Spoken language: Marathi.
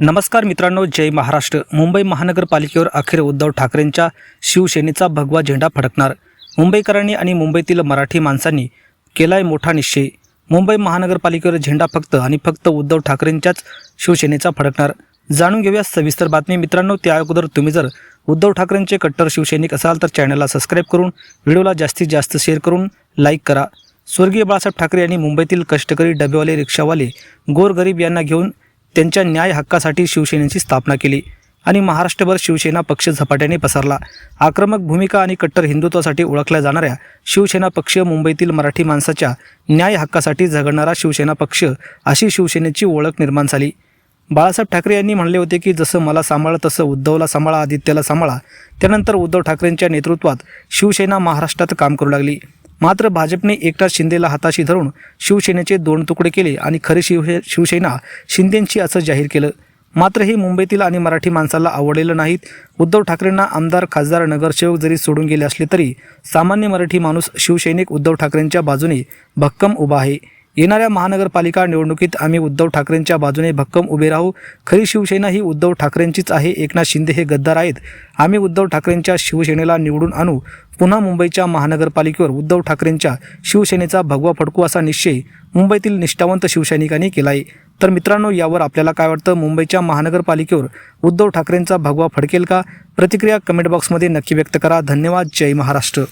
नमस्कार मित्रांनो जय महाराष्ट्र. मुंबई महानगरपालिकेवर अखेर उद्धव ठाकरेंच्या शिवसेनेचा भगवा झेंडा फडकणार. मुंबईकरांनी आणि मुंबईतील मराठी माणसांनी केलाय मोठा निश्चय. मुंबई महानगरपालिकेवर झेंडा फक्त आणि फक्त उद्धव ठाकरेंच्याच शिवसेनेचा फडकणार. जाणून घेऊया सविस्तर बातमी. मित्रांनो त्या अगोदर तुम्ही जर उद्धव ठाकरेंचे कट्टर शिवसैनिक असाल तर चॅनलला सबस्क्राईब करून व्हिडिओला जास्तीत जास्त शेअर करून लाईक करा. स्वर्गीय बाळासाहेब ठाकरे यांनी मुंबईतील कष्टकरी डबेवाले रिक्षावाले गोरगरीब यांना घेऊन त्यांच्या न्याय हक्कासाठी शिवसेनेची स्थापना केली आणि महाराष्ट्रभर शिवसेना पक्ष झपाट्याने पसरला. आक्रमक भूमिका आणि कट्टर हिंदुत्वासाठी ओळखल्या जाणाऱ्या शिवसेना पक्ष मुंबईतील मराठी माणसाच्या न्याय हक्कासाठी झगडणारा शिवसेना पक्ष अशी शिवसेनेची ओळख निर्माण झाली. बाळासाहेब ठाकरे यांनी म्हणले होते की जसं मला सांभाळा तसं उद्धवला सांभाळा आदित्यला सांभाळा. त्यानंतर उद्धव ठाकरेंच्या नेतृत्वात शिवसेना महाराष्ट्रात काम करू लागली. मात्र भाजपने एकनाथ शिंदेला हाताशी धरून शिवसेनेचे दोन तुकडे केले आणि खरी शिवसे शिवसेना शिंदेंची असं जाहीर केलं. मात्र हे मुंबईतील आणि मराठी माणसाला आवडलेलं नाहीत. उद्धव ठाकरेंना आमदार खासदार नगरसेवक जरी सोडून गेले असले तरी सामान्य मराठी माणूस शिवसैनिक उद्धव ठाकरेंच्या बाजूने भक्कम उभा आहे. येणाऱ्या महानगरपालिका निवडणुकीत आम्ही उद्धव ठाकरेंच्या बाजूने भक्कम उभे राहू. खरी शिवसेना ही उद्धव ठाकरेंचीच आहे एकनाथ शिंदे हे गद्दार आहेत. आम्ही उद्धव ठाकरेंच्या शिवसेनेला निवडून आणू. पुन्हा मुंबईच्या महानगरपालिकेवर उद्धव ठाकरेंच्या शिवसेनेचा भगवा फडकू असा निश्चय मुंबईतील निष्ठावंत शिवसैनिकांनी केला आहे तर मित्रांनो यावर आपल्याला काय वाटतं? मुंबईच्या महानगरपालिकेवर उद्धव ठाकरेंचा भगवा फडकेल का? प्रतिक्रिया कमेंट बॉक्समध्ये नक्की व्यक्त करा. धन्यवाद. जय महाराष्ट्र.